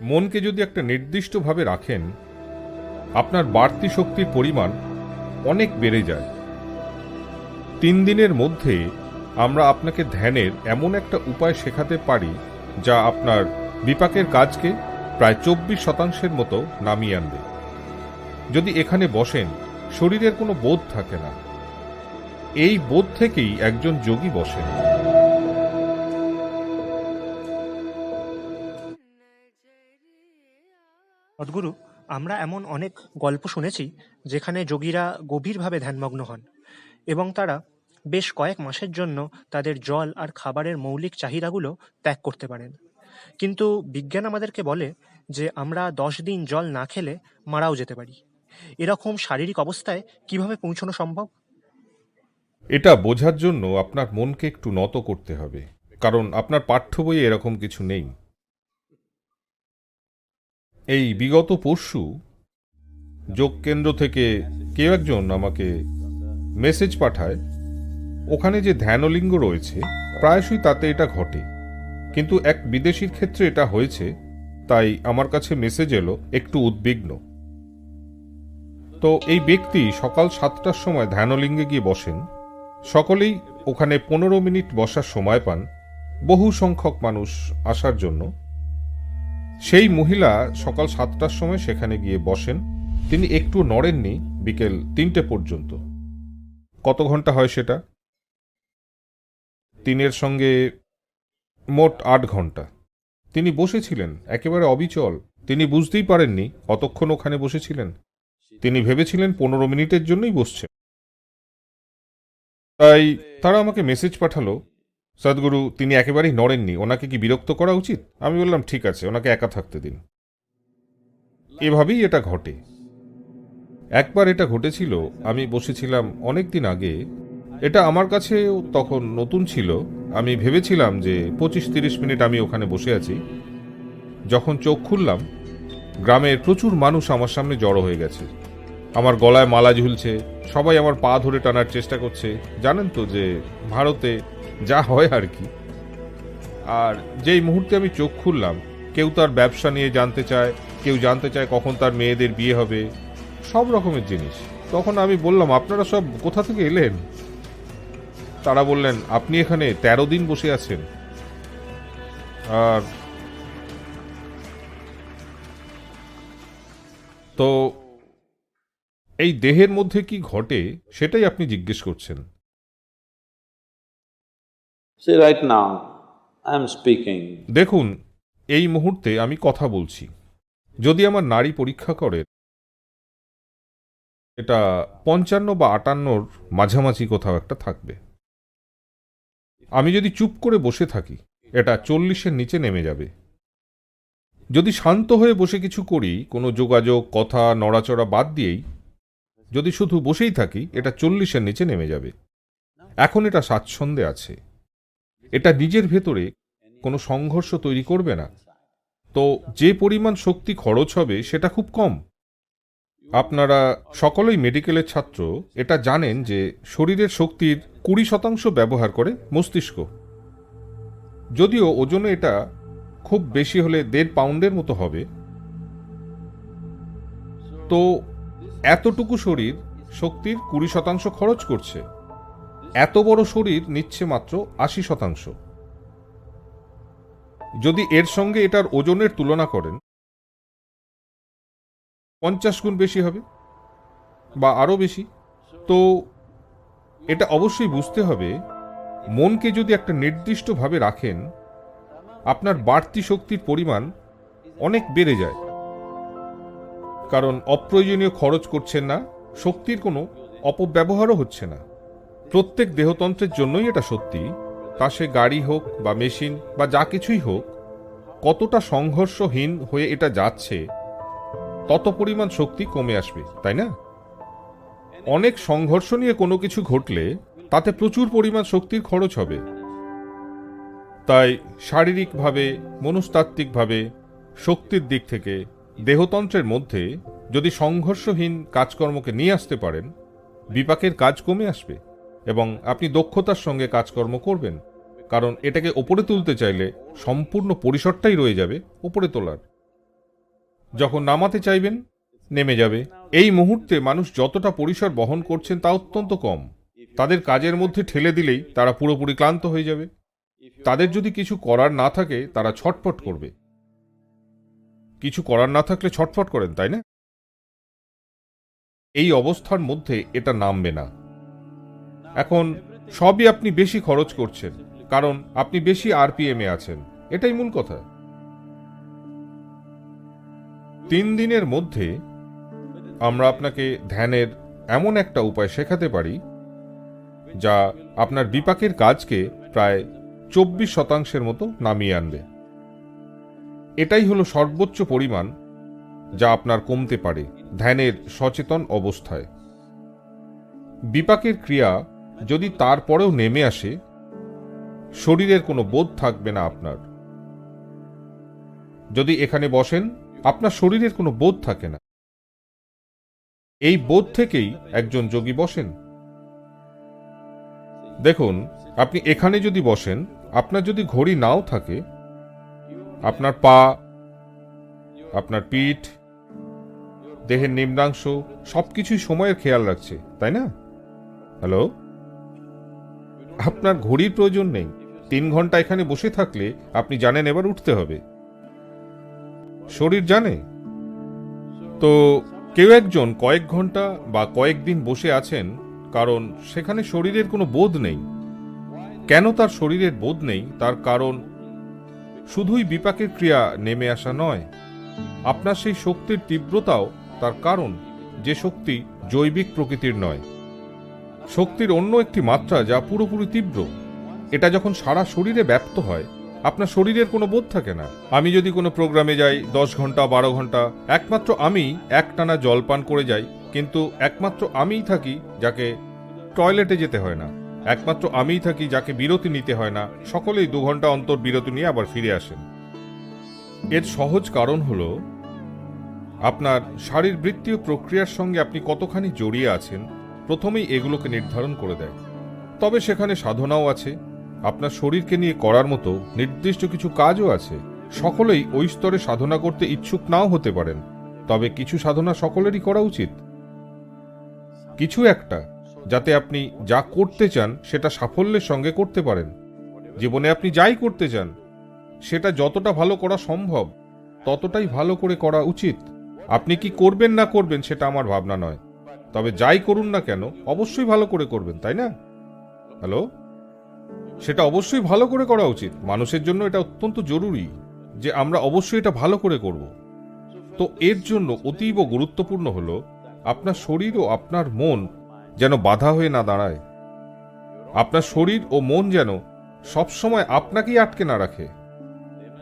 মনকে যদি একটা নির্দিষ্টভাবে রাখেন, আপনার বাড়তি শক্তির পরিমাণ অনেক বেড়ে যায়। তিন দিনের মধ্যে আমরা আপনাকে ধ্যানের এমন একটা উপায় শেখাতে পারি, যা আপনার বিপাকের কাজকে প্রায় চব্বিশ শতাংশের মতো নামিয়ে আনবে। যদি এখানে বসেন, শরীরের কোনো বোধ থাকে না। এই বোধ থেকেই একজন যোগী বসেন। সদ্গুরু, আমরা এমন অনেক গল্প শুনেছি যেখানে যোগীরা গভীরভাবে ধ্যানমগ্ন হন এবং তারা বেশ কয়েক মাসের জন্য তাদের জল আর খাবারের মৌলিক চাহিদাগুলো ত্যাগ করতে পারেন। কিন্তু বিজ্ঞান আমাদেরকে বলে যে আমরা দশ দিন জল না খেলে মারাও যেতে পারি। এরকম শারীরিক অবস্থায় কীভাবে পৌঁছানো সম্ভব? এটা বোঝার জন্য আপনার মনকে একটু নত করতে হবে, কারণ আপনার পাঠ্য বইয়ে এরকম কিছু নেই। এই বিগত পরশু যোগ কেন্দ্র থেকে কেউ একজন আমাকে মেসেজ পাঠায়, ওখানে যে ধ্যানলিঙ্গ রয়েছে, প্রায়শই তাতে এটা ঘটে। কিন্তু এক বিদেশির ক্ষেত্রে এটা হয়েছে, তাই আমার কাছে মেসেজ এলো, একটু উদ্বিগ্ন। তো এই ব্যক্তি সকাল সাতটার সময় ধ্যানলিঙ্গে গিয়ে বসেন সকলেই ওখানে পনেরো মিনিট বসার সময় পান বহু সংখ্যক মানুষ আসার জন্য। সেই মহিলা সকাল সাতটার সময় সেখানে গিয়ে বসেন। তিনি একটু নড়েননি বিকেল তিনটে পর্যন্ত। কত ঘণ্টা হয় সেটা? তিনের সঙ্গে মোট আট ঘণ্টা। তিনি বসেছিলেন, একেবারে অবিচল। তিনি বুঝতেই পারেননি কতক্ষণ ওখানে বসেছিলেন। তিনি ভেবেছিলেন পনেরো মিনিটের জন্যই বসছেন। তাই তারা আমাকে মেসেজ পাঠালো, সদ্গুরু, তিনি একেবারেই নড়েননি, ওনাকে কি বিরক্ত করা উচিত? আমি বললাম, ঠিক আছে, ওনাকে একা থাকতে দিন। এভাবেই এটা ঘটে। একবার এটা ঘটেছিল, আমি বসেছিলাম অনেক দিন আগে, এটা আমার কাছে তখন নতুন ছিল। আমি ভেবেছিলাম যে পঁচিশ তিরিশ মিনিট আমি ওখানে বসে আছি। যখন চোখ খুললাম, গ্রামের প্রচুর মানুষ আমার সামনে জড়ো হয়ে গেছে। আমার গলায় মালা ঝুলছে, সবাই আমার পা ধরে টানার চেষ্টা করছে। জানেন তো যে, ভারতে যা হয় আর কি। আর যেই মুহূর্তে আমি চোখ খুললাম, কেউ তার ব্যবসা নিয়ে জানতে চায়, কেউ জানতে চায় কখন তার মেয়েদের বিয়ে হবে, সব রকমের জিনিস। তখন আমি বললাম, আপনারা সব কোথা থেকে এলেন? তারা বললেন, আপনি এখানে তেরো দিন বসে আছেন। আর তো এই দেহের মধ্যে কি ঘটে সেটাই আপনি জিজ্ঞেস করছেন. দেখুন এই মুহূর্তে আমি কথা বলছি। যদি আমার নারী পরীক্ষা করে এটা পঞ্চান্ন বা আটান্নর মাঝামাঝি কোথাও একটা থাকবে। আমি যদি চুপ করে বসে থাকি এটা চল্লিশের নিচে নেমে যাবে। যদি শান্ত হয়ে বসে কিছু করি কোনো যোগাযোগ কথা নড়াচড়া বাদ দিয়েই যদি শুধু বসেই থাকি, এটা চল্লিশের নিচে নেমে যাবে। এখন এটা স্বাচ্ছন্দ্যে আছে। এটা নিজের ভেতরে কোনো সংঘর্ষ তৈরি করবে না। তো যে পরিমাণ শক্তি খরচ হবে, সেটা খুব কম। আপনারা সকলেই মেডিকেলের ছাত্র, এটা জানেন যে শরীরের শক্তির কুড়ি শতাংশ ব্যবহার করে মস্তিষ্ক। যদিও ওজনে এটা খুব বেশি হলে দেড় পাউন্ডের মতো হবে। তো এতটুকু শরীর শক্তির কুড়ি শতাংশ খরচ করছে। এত বড় শরীর নিচ্ছে মাত্র আশি শতাংশ। যদি এর সঙ্গে এটার ওজনের তুলনা করেন, পঞ্চাশ গুণ বেশি হবে বা আরও বেশি, তো এটা অবশ্যই বুঝতে হবে, মনকে যদি একটা নির্দিষ্টভাবে রাখেন, আপনার বাড়তি শক্তির পরিমাণ অনেক বেড়ে যায়। কারণ অপ্রয়োজনীয় খরচ করছেন না, শক্তির কোনো অপব্যবহারও হচ্ছে না। প্রত্যেক দেহতন্ত্রের জন্যই এটা সত্যি, তা সে গাড়ি হোক বা মেশিন বা যা কিছুই হোক, কতটা সংঘর্ষহীন হয়ে এটা যাচ্ছে, তত পরিমাণ শক্তি কমে আসবে, তাই না? অনেক সংঘর্ষ নিয়ে কোনো কিছু ঘটলে তাতে প্রচুর পরিমাণ শক্তির খরচ হবে। তাই শারীরিকভাবে, মনস্তাত্ত্বিকভাবে, শক্তির দিক থেকে দেহতন্ত্রের মধ্যে যদি সংঘর্ষহীন কাজকর্মকে নিয়ে আসতে পারেন, বিপাকের কাজ কমে আসবে এবং আপনি দক্ষতার সঙ্গে কাজকর্ম করবেন, কারণ এটাকে ওপরে তুলতে চাইলে সম্পূর্ণ পরিসরটাই রয়ে যাবে ওপরে তোলার। যখন নামাতে চাইবেন, নেমে যাবে। এই মুহূর্তে মানুষ যতটা পরিসর বহন করছেন তা অত্যন্ত কম। তাদের কাজের মধ্যে ঠেলে দিলেই তারা পুরোপুরি ক্লান্ত হয়ে যাবে। তাদের যদি কিছু করার না থাকে, তারা ছটফট করবে। কিছু করার না থাকলে ছটফট করেন, তাই না? এই অবস্থার মধ্যে এটা নামবে না। এখন সবই আপনি বেশি খরচ করছেন, কারণ আপনি বেশি আরপিএমে আছেন, এটাই মূল কথা। তিন দিনের মধ্যে আমরা আপনাকে ধ্যানের এমন একটা উপায় শেখাতে পারি, যা আপনার বিপাকের কাজকে প্রায় চব্বিশ শতাংশের মতো নামিয়ে আনবে। এটাই হলো সর্বোচ্চ পরিমাণ যা আপনার কমতে পারে ধ্যানের সচেতন অবস্থায়। বিপাকের ক্রিয়া যদি তারপরেও নেমে আসে, শরীরের কোনো বোধ থাকবে না আপনার। যদি এখানে বসেন, আপনার শরীরের কোনো বোধ থাকে না। এই বোধ থেকেই একজন যোগী বসেন। দেখুন, আপনি এখানে যদি বসেন, আপনার যদি ঘড়ি নাও থাকে আপনার পা, আপনার পিঠ, দেহের নিম্নাংশ, সবকিছুই সময়ের খেয়াল রাখছে, তাই না? হ্যালো? আপনার ঘড়ির প্রয়োজন নেই। তিন ঘণ্টা এখানে বসে থাকলে আপনি জানেন এবার উঠতে হবে। শরীর জানে? তো কেউ একজন কয়েক ঘণ্টা বা কয়েকদিন বসে আছেন, কারণ সেখানে শরীরের কোনো বোধ নেই। কেন তার শরীরের বোধ নেই? তার কারণ শুধুই বিপাকের ক্রিয়া নেমে আসা নয়, আপনার সেই শক্তির তীব্রতাও তার কারণ, যে শক্তি জৈবিক প্রকৃতির নয়। শক্তির অন্য একটি মাত্রা যা পুরোপুরি তীব্র, এটা যখন সারা শরীরে ব্যপ্ত হয়, আপনার শরীরের কোনো বোধ থাকে না। আমি যদি কোনো প্রোগ্রামে যাই, দশ ঘণ্টা, বারো ঘণ্টা, একমাত্র আমি একটানা জল পান করে যাই, কিন্তু একমাত্র আমিই থাকি যাকে টয়লেটে যেতে হয় না। একমাত্র আমিই থাকি যাকে বিরতি নিতে হয় না। সকলেই দু ঘণ্টা অন্তর বিরতি নিয়ে আবার ফিরে আসেন। এর সহজ কারণ হল, আপনার শারীরবৃত্তীয় প্রক্রিয়ার সঙ্গে আপনি কতখানি জড়িয়ে আছেন, প্রথমেই এগুলোকে নির্ধারণ করে দেয়। তবে সেখানে সাধনাও আছে। আপনার শরীরকে নিয়ে করার মতো নির্দিষ্ট কিছু কাজও আছে। সকলেই ওই স্তরে সাধনা করতে ইচ্ছুক নাও হতে পারেন। তবে কিছু সাধনা সকলেরই করা উচিত। কিছু একটা যাতে আপনি যা করতে চান, সেটা সাফল্যের সঙ্গে করতে পারেন। জীবনে আপনি যাই করতে চান, সেটা যতটা ভালো করা সম্ভব, ততটাই ভালো করে করা উচিত। আপনি কি করবেন না করবেন, সেটা আমার ভাবনা নয়। তবে যাই করুন না কেন, অবশ্যই ভালো করে করবেন, তাই না? হ্যালো? সেটা অবশ্যই ভালো করে করা উচিত। মানুষের জন্য এটা অত্যন্ত জরুরি যে আমরা অবশ্যই এটা ভালো করে করব। তো এর জন্য অতীব গুরুত্বপূর্ণ হলো, আপনার শরীর ও আপনার মন যেন বাধা হয়ে না দাঁড়ায়। আপনার শরীর ও মন যেন সবসময় আপনাকেই আটকে না রাখে।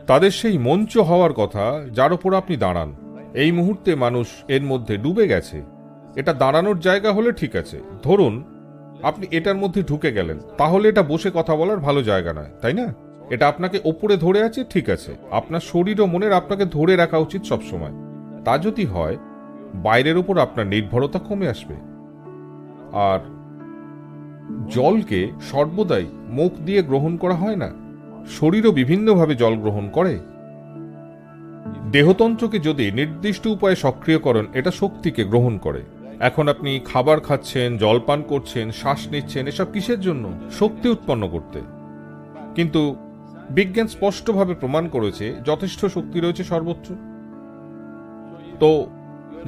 তাদের সেই মঞ্চ হওয়ার কথা যার ওপর আপনি দাঁড়ান। এই মুহূর্তে মানুষ এর মধ্যে ডুবে গেছে। এটা দাঁড়ানোর জায়গা হলে ঠিক আছে। ধরুন, আপনি এটার মধ্যে ঢুকে গেলেন। তাহলে এটা বসে কথা বলার ভালো জায়গা নয়, তাই না? এটা আপনাকে ওপরে ধরে আছে, ঠিক আছে। আপনার শরীর ও মনের আপনাকে ধরে রাখা উচিত সবসময়। তা যদি হয়, বাইরের উপর আপনার নির্ভরতা কমে আসবে। আর জলকে সর্বদাই মুখ দিয়ে গ্রহণ করা হয় না, শরীরও বিভিন্নভাবে জল গ্রহণ করে। দেহতন্ত্রকে যদি নির্দিষ্ট উপায়ে সক্রিয় সক্রিয়করণ, এটা শক্তিকে গ্রহণ করে। এখন আপনি খাবার খাচ্ছেন, জল পান করছেন, শ্বাস নিচ্ছেন, এসব কিসের জন্য? শক্তি উৎপন্ন করতে। কিন্তু বিজ্ঞান স্পষ্টভাবে প্রমাণ করেছে, যথেষ্ট শক্তি রয়েছে সর্বত্র। তো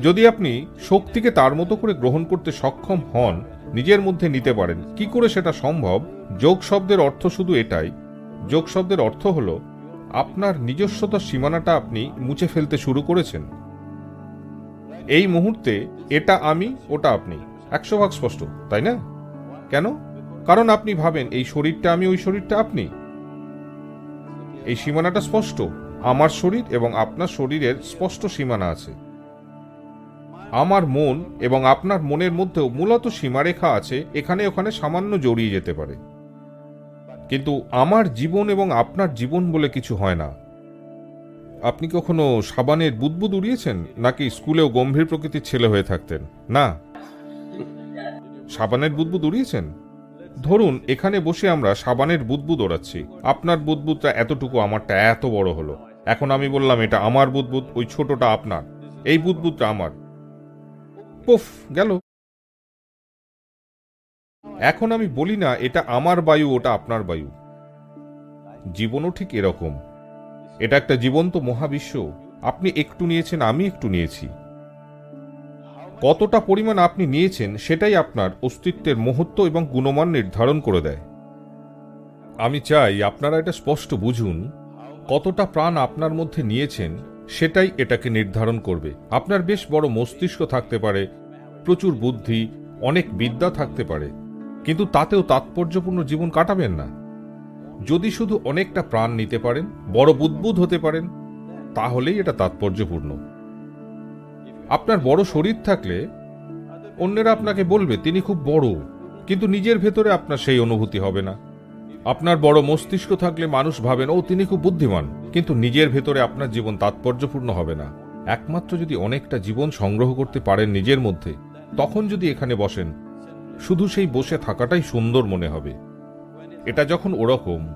যদি আপনি শক্তিকে তার মতো করে গ্রহণ করতে সক্ষম হন, নিজের মধ্যে নিতে পারেন। কি করে সেটা সম্ভব? যোগ শব্দের অর্থ শুধু এটাই। যোগ শব্দের অর্থ হল, আপনার নিজস্বতার সীমানাটা আপনি মুছে ফেলতে শুরু করেছেন। এই মুহূর্তে এটা আমি, ওটা আপনি। একশো ভাগ স্পষ্ট, তাই না? কেন? কারণ আপনি ভাবেন, এই শরীরটা আমি, ওই শরীরটা আপনি। এই সীমানাটা স্পষ্ট। আমার শরীর এবং আপনার শরীরের স্পষ্ট সীমানা আছে। আমার মন এবং আপনার মনের মধ্যেও মূলত সীমারেখা আছে, এখানে ওখানে সামান্য জড়িয়ে যেতে পারে। কিন্তু আমার জীবন এবং আপনার জীবন বলে কিছু হয় না। আপনি কখনো সাবানের বুদবুদ উড়িয়েছেন, নাকি স্কুলেও গম্ভীর প্রকৃতির ছেলে হয়ে থাকতেন? না। সাবানের বুদবুদ উড়িয়েছেন? ধরুন, এখানে বসে আমরা সাবানের বুদবুদ ওড়াচ্ছি। আপনার বুদবুদটা এতটুকু আমারটা এত বড় হলো। এখন আমি বললাম, এটা আমার বুদবুদ, ওই ছোটটা আপনার। এই বুদবুদটা আমার। পুফ, গেল। এখন আমি বলি না, এটা আমার বায়ু, ওটা আপনার বায়ু। জীবনও ঠিক এরকম। এটা একটা জীবন্ত মহাবিশ্ব। আপনি একটু নিয়েছেন, আমি একটু নিয়েছি। কতটা পরিমাণ আপনি নিয়েছেন, সেটাই আপনার অস্তিত্বের মহত্ব এবং গুণমান নির্ধারণ করে দেয়। আমি চাই আপনারা এটা স্পষ্ট বুঝুন, কতটা প্রাণ আপনার মধ্যে নিয়েছেন সেটাই এটাকে নির্ধারণ করবে। আপনার বেশ বড় মস্তিষ্ক থাকতে পারে, প্রচুর বুদ্ধি, অনেক বিদ্যা থাকতে পারে, কিন্তু তাতেও তাৎপর্যপূর্ণ জীবন কাটাবেন না। যদি শুধু অনেকটা প্রাণ নিতে পারেন, বড় বুদ্বুদ হতে পারেন, তাহলেই এটা তাৎপর্যপূর্ণ। আপনার বড় শরীর থাকলে, অন্যেরা আপনাকে বলবে, তিনি খুব বড়। কিন্তু নিজের ভেতরে আপনার সেই অনুভূতি হবে না। আপনার বড় মস্তিষ্ক থাকলে মানুষ ভাবেন, ও, তিনি খুব বুদ্ধিমান। কিন্তু নিজের ভেতরে আপনার জীবন তাৎপর্যপূর্ণ হবে না। একমাত্র যদি অনেকটা জীবন সংগ্রহ করতে পারেন নিজের মধ্যে, তখন যদি এখানে বসেন, শুধু সেই বসে থাকাটাই সুন্দর মনে হবে। এটা যখন ওরকম,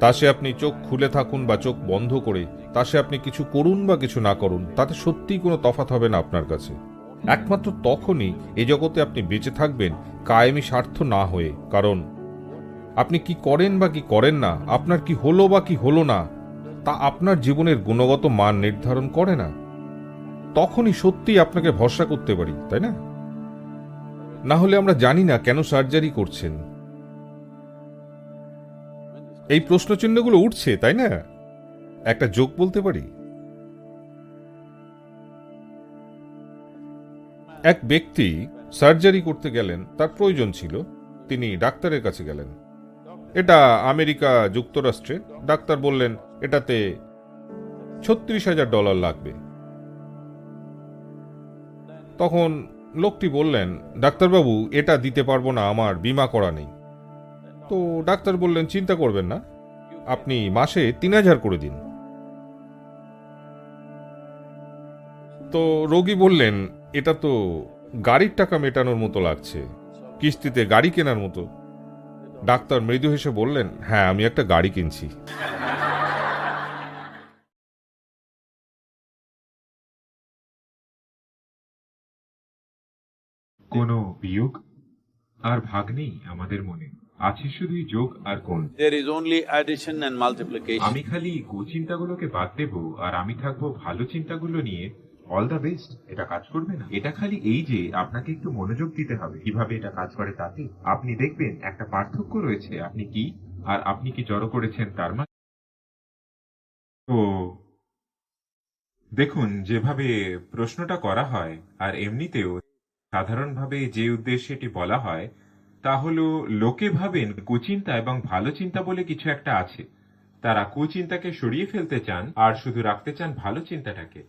তা সে আপনি চোখ খুলে থাকুন বা চোখ বন্ধ করে, তা সে আপনি কিছু করুন বা কিছু না করুন, তাতে সত্যিই কোনো তফাত হবে না আপনার কাছে। একমাত্র তখনই এই জগতে আপনি বেঁচে থাকবেন, কায়েমি স্বার্থ না হয়ে। কারণ আপনি কি করেন বা কি করেন না, আপনার কি হলো বা কি হলো না, তা আপনার জীবনের গুণগত মান নির্ধারণ করে না। তখনই সত্যিই আপনাকে ভরসা করতে পারি, তাই না? না হলে আমরা জানি না কেন সার্জারি করছেন। এই প্রশ্নচিহ্নগুলো উঠছে, তাই না? একটা যোগ বলতে পারি? এক ব্যক্তি সার্জারি করতে গেলেন, তার প্রয়োজন ছিল, তিনি ডাক্তারের কাছে গেলেন। এটা আমেরিকা যুক্তরাষ্ট্রে। ডাক্তার বললেন, এটাতে ছত্রিশ হাজার ডলার লাগবে। তখন লোকটি বললেন, ডাক্তারবাবু, এটা দিতে পারব না, আমার বিমা করা নেই। তো ডাক্তার বললেন, চিন্তা করবেন না, আপনি মাসে তিন হাজার করে দিন। তো রোগী বললেন, এটা তো গাড়ির টাকা মেটানোর মতো লাগছে, কিস্তিতে গাড়ি কেনার মতো। ডাক্তার মৃদু হেসে বললেন হ্যাঁ আমি একটা গাড়ি কিনছি। কোনো বিয়োগ আর ভাগ নেই আমাদের মনে। আছে শুধুই যোগ আর কোণ। There is only addition and multiplication. আমি খালি কুচিন্তাগুলোকে বাদ দেব আর আমি থাকব ভালো চিন্তাগুলো নিয়ে অল দ্য বেস্ট এটা কাজ করবে না। এটা খালি এই যে আপনাকে একটু মনোযোগ দিতে হবে, কীভাবে এটা কাজ করে তাতে। আপনি দেখবেন একটা পার্থক্য রয়েছে, আপনি কি আর আপনি কি জড়ো করেছেন তার মানে তো দেখুন, যেভাবে প্রশ্নটা করা হয়, আর এমনিতেও সাধারণভাবে যে উদ্দেশ্যে এটি বলা হয়, তা হলো লোকে ভাবেন কুচিন্তা এবং ভালো চিন্তা বলে কিছু একটা আছে। তারা কুচিন্তাকে সরিয়ে ফেলতে চান, আর শুধু রাখতে চান ভালো চিন্তাটাকে।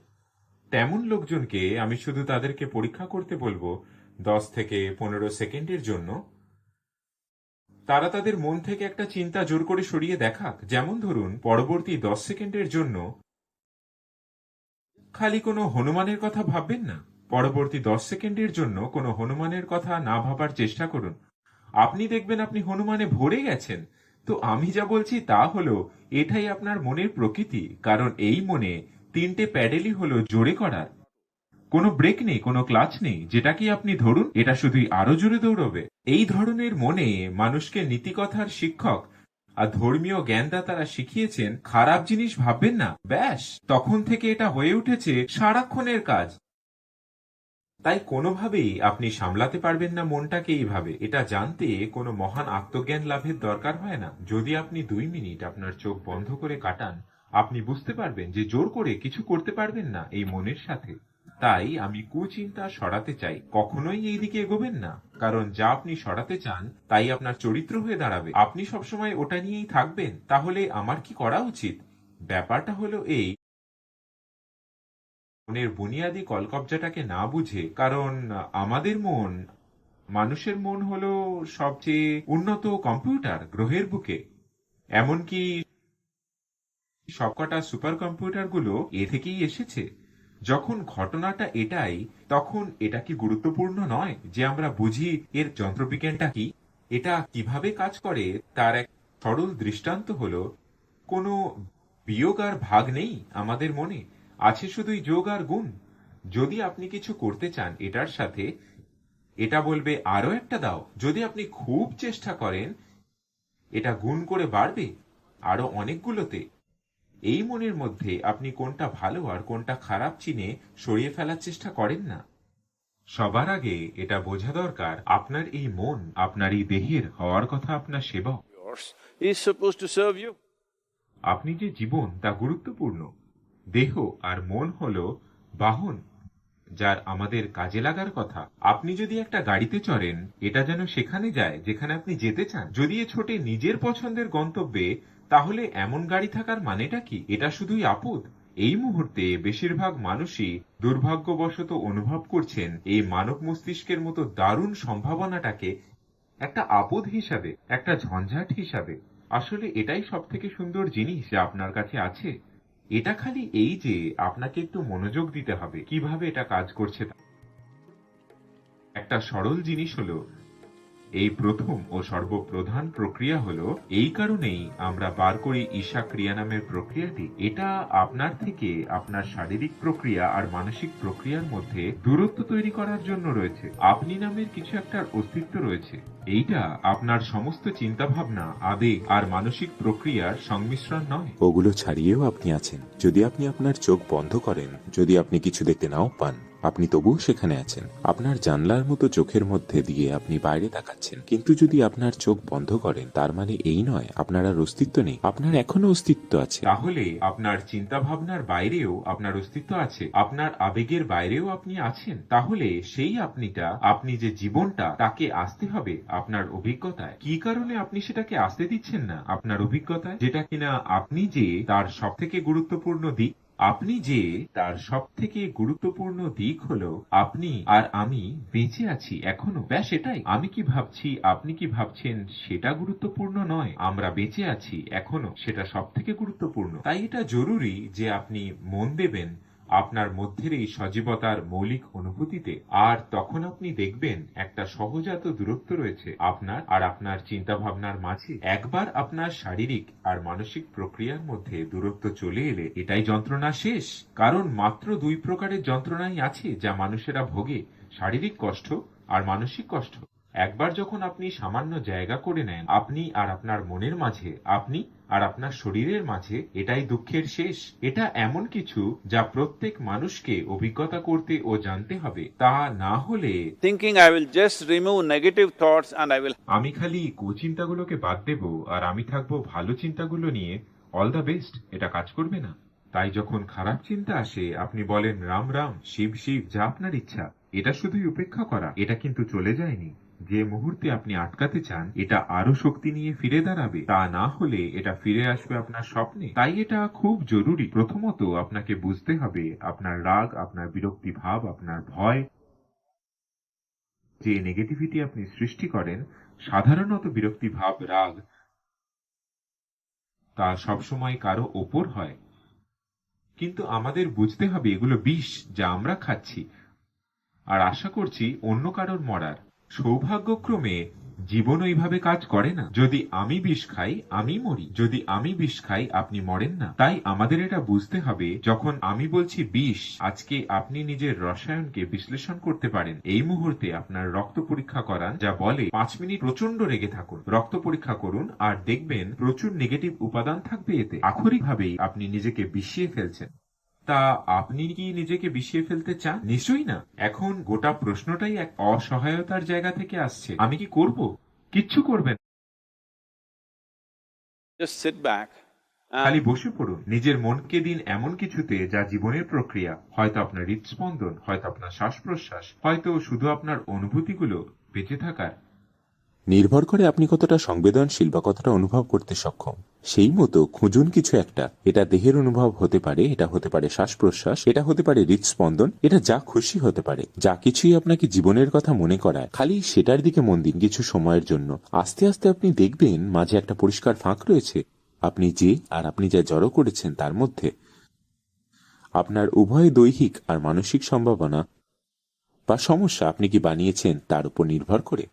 তেমন লোকজনকে আমি শুধু তাদেরকে পরীক্ষা করতে বলব দশ থেকে পনেরো সেকেন্ডের জন্য। তারা তাদের মন থেকে একটা চিন্তা জোর করে সরিয়ে দেখাক। যেমন ধরুন, পরবর্তী দশ সেকেন্ডের জন্য খালি কোনো হনুমানের কথা ভাববেন না। পরবর্তী দশ সেকেন্ডের জন্য কোনো হনুমানের কথা না ভাবার চেষ্টা করুন। আপনি দেখবেন আপনি হনুমানে ভরে গেছেন। তো আমি যা বলছি তা হলো, এটাই আপনার মনের প্রকৃতি। কারণ এই মনে তিনটে প্যাডেলই হলো জোরে করার কোনো ব্রেক নেই, কোনো ক্লাচ নেই, যেটা কি আপনি ধরুন, এটা শুধুই আরও জোরে দৌড়বে। এই ধরনের মনে মানুষকে নীতিকথার শিক্ষক আর ধর্মীয় জ্ঞানদাতারা শিখিয়েছেন, খারাপ জিনিস ভাববেন না, ব্যাস, তখন থেকে এটা হয়ে উঠেছে সারাক্ষণের কাজ। তাই কোনোভাবেই আপনি সামলাতে পারবেন না মনটাকে এইভাবে। এটা জানতে কোনো মহান আত্মজ্ঞান লাভের দরকার হয় না। যদি আপনি দুই মিনিট আপনার চোখ বন্ধ করে কাটান আপনি বুঝতে পারবেন যে জোর করে কিছু করতে পারবেন না এই মনের সাথে। তাই আমি কুচিন্তা সরাতে চাই, কখনোই এই দিকে এগোবেন না। কারণ যা আপনি সরাতে চান, তাই আপনার চরিত্র হয়ে দাঁড়াবে। আপনি সবসময় ওটা নিয়েই থাকবেন, তাহলে আমার কি করা উচিত? ব্যাপারটা হলো এই, মনের বুনিয়াদি কলকবজাটাকে না বুঝে, কারণ আমাদের মন, মানুষের মন হলো সবচেয়ে উন্নত কম্পিউটার, গ্রহের বুকে। এমনকি সবকটা সুপার কম্পিউটারগুলো এ থেকেই এসেছে। যখন ঘটনাটা এটাই, তখন এটা কি গুরুত্বপূর্ণ নয় যে আমরা বুঝি এর যন্ত্রবিজ্ঞানটা কি? এটা কীভাবে কাজ করে? তার এক সরল দৃষ্টান্ত হলো, কোনো বিয়োগ আর ভাগ নেই আমাদের মনে। আছে শুধুই যোগ আর গুণ। যদি আপনি কিছু করতে চান এটার সাথে, এটা বলবে আরও একটা দাও। যদি আপনি খুব চেষ্টা করেন, এটা গুণ করে বাড়বে আরও অনেকগুলোতে। এই মনের মধ্যে আপনি কোনটা ভালো আর কোনটা খারাপ চিনে সরিয়ে ফেলার চেষ্টা করেন না। সবার আগে এটা বোঝা দরকার আপনার এই মন আপনার এই দেহের হওয়ার কথা আপনার সেবক। Serve আপনি যে জীবন তা গুরুত্বপূর্ণ। দেহ আর মন হল বাহন যার আমাদের কাজে লাগার কথা। আপনি যদি একটা গাড়িতে চড়েন এটা যেন সেখানে যায় যেখানে আপনি যেতে চান। যদি এ ছোটে নিজের পছন্দের গন্তব্যে তাহলে এমন গাড়ি থাকার মানেটা কি? এটা শুধুই আপদ? এই মুহূর্তে বেশিরভাগ মানুষই দুর্ভাগ্যবশত অনুভব করছেন এই মানব মস্তিষ্কের মতো দারুণ সম্ভাবনাটাকে একটা আপদ হিসাবে, একটা ঝঞ্ঝাট হিসাবে। আসলে এটাই সব থেকে সুন্দর জিনিস যা আপনার কাছে আছে। এটা খালি এই যে আপনাকে একটু মনোযোগ দিতে হবে। কীভাবে এটা কাজ করছে। একটা সরল জিনিস হলো এই প্রথম ও সর্বপ্রধান প্রক্রিয়া হলো, এই কারণেই আমরা বার করি ঈশা ক্রিয়া নামের প্রক্রিয়াটি। এটা আপনার থেকে আপনার শারীরিক প্রক্রিয়া আর মানসিক প্রক্রিয়ার মধ্যে দূরত্ব তৈরি করার জন্য রয়েছে। আপনি নামের কিছু একটার অস্তিত্ব রয়েছে। এইটা আপনার সমস্ত চিন্তাভাবনা, আবেগ আর মানসিক প্রক্রিয়ার সংমিশ্রণ নয়। ওগুলো ছাড়িয়েও আপনি আছেন। যদি আপনি আপনার চোখ বন্ধ করেন, যদি আপনি কিছু দেখতে নাও পান আপনি তবুও সেখানে আছেন। আপনার জানলার মতো চোখের মধ্যে দিয়ে আপনি বাইরে তাকাচ্ছেন। কিন্তু যদি আপনার চোখ বন্ধ করেন, তার মানে এই নয়, আপনার আর অস্তিত্ব নেই। আপনার এখনও অস্তিত্ব আছে। তাহলে আপনার চিন্তা ভাবনার বাইরেও আপনার অস্তিত্ব আছে। আপনার আবেগের বাইরেও আপনি আছেন। তাহলে সেই আপনিটা, আপনি যে জীবনটা, তাকে আসতে হবে আপনার অভিজ্ঞতায়। কি কারণে আপনি সেটাকে আসতে দিচ্ছেন না আপনার অভিজ্ঞতায়? যেটা কিনা আপনি যে তার সব থেকে গুরুত্বপূর্ণ দিক আপনি যে তার সব থেকে গুরুত্বপূর্ণ দিক হলো আপনি আর আমি বেঁচে আছি এখনও। ব্যাস এটাই। আমি কি ভাবছি, আপনি কি ভাবছেন, সেটা গুরুত্বপূর্ণ নয়। আমরা বেঁচে আছি এখনও, সেটা সব থেকে গুরুত্বপূর্ণ। তাই এটা জরুরি যে আপনি মন দেবেন আপনার মধ্যের এই সজীবতার মৌলিক অনুভূতিতে আর তখন আপনি দেখবেন একটা সহজাত দূরত্ব রয়েছে আপনার আর আপনার চিন্তা ভাবনার মাঝে। একবার আপনার শারীরিক আর মানসিক প্রক্রিয়ার মধ্যে দূরত্ব চলে এলে এটাই যন্ত্রণা শেষ। কারণ মাত্র দুই প্রকারের যন্ত্রণাই আছে যা মানুষেরা ভোগে। শারীরিক কষ্ট আর মানসিক কষ্ট। একবার যখন আপনি সামান্য জায়গা করে নেন আপনি আর আপনার মনের মাঝে আপনি আর আপনার শরীরের মাঝে এটাই দুঃখের শেষ। এটা এমন কিছু যা প্রত্যেক মানুষকে অভিজ্ঞতা করতে ও জানতে হবে। তা না হলে Thinking I will just remove negative thoughts and I will আমি খালি কুচিন্তাগুলোকে বাদ দেব আর আমি থাকব ভালো চিন্তাগুলো নিয়ে। অল দ্য বেস্ট এটা কাজ করবে না। তাই যখন খারাপ চিন্তা আসে আপনি বলেন রাম রাম শিব শিব যা আপনার ইচ্ছা এটা শুধুই উপেক্ষা করা এটা কিন্তু চলে যায়নি। যে মুহূর্তে আপনি আটকাতে চান, এটা আরও শক্তি নিয়ে ফিরে দাঁড়াবে। তা না হলে এটা ফিরে আসবে আপনার স্বপ্নে। তাই এটা খুব জরুরি। প্রথমত আপনাকে বুঝতে হবে, আপনার রাগ, আপনার বিরক্তি ভাব, আপনার ভয়, যে নেগেটিভিটি আপনি সৃষ্টি করেন, সাধারণত বিরক্তি ভাব, রাগ, তা সবসময় কারও ওপর হয়। কিন্তু আমাদের বুঝতে হবে এগুলো বিষ যা আমরা খাচ্ছি। আর আশা করছি অন্য কারোর মরার। সৌভাগ্যক্রমে জীবন ওইভাবে কাজ করে না। যদি আমি বিষ খাই, আমি মরি। যদি আমি বিষ খাই, আপনি মরেন না। তাই আমাদের এটা বুঝতে হবে, যখন আমি বলছি বিষ, আজকে আপনি নিজের রসায়নকে বিশ্লেষণ করতে পারেন। এই মুহূর্তে আপনার রক্ত পরীক্ষা করান, যা বলে পাঁচ মিনিট প্রচণ্ড রেগে থাকুন। রক্ত পরীক্ষা করুন আর দেখবেন প্রচুর নেগেটিভ উপাদান থাকবে এতে। আক্ষরিকভাবেই আপনি নিজেকে বিষিয়ে ফেলছেন। তা আপনি কি নিজেকে বিষিয়ে ফেলতে চান? নিশ্চয়ই না। এখন গোটা প্রশ্নটাই এক অসহায়তার জায়গা থেকে আসছে। আমি কি করব? কিচ্ছু করবেন খালি বসে পড়ুন। নিজের মনকে দিন এমন কিছুতে যা জীবনের প্রক্রিয়া। হয়তো আপনার হৃদস্পন্দন হয়তো আপনার শ্বাস প্রশ্বাস হয়তো শুধু আপনার অনুভূতিগুলো বেঁচে থাকার নির্ভর করে আপনি কতটা সংবেদনশীল বা কতটা অনুভব করতে সক্ষম। সেই মতো খুঁজুন কিছু একটা। এটা দেহের অনুভব হতে পারে, এটা হতে পারে শ্বাস প্রশ্বাস এটা হতে পারে হৃদস্পন্দন, এটা যা খুশি হতে পারে। যা কিছুই আপনাকে জীবনের কথা মনে করায়, খালি সেটার দিকে মন দিন কিছু সময়ের জন্য। আস্তে আস্তে আপনি দেখবেন মাঝে একটা পরিষ্কার ফাঁক রয়েছে। আপনি যে আর আপনি যা জড়ো করেছেন তার মধ্যে। আপনার উভয় দৈহিক আর মানসিক সম্ভাবনা বা সমস্যা আপনি কি বানিয়েছেন তার উপর নির্ভর করে।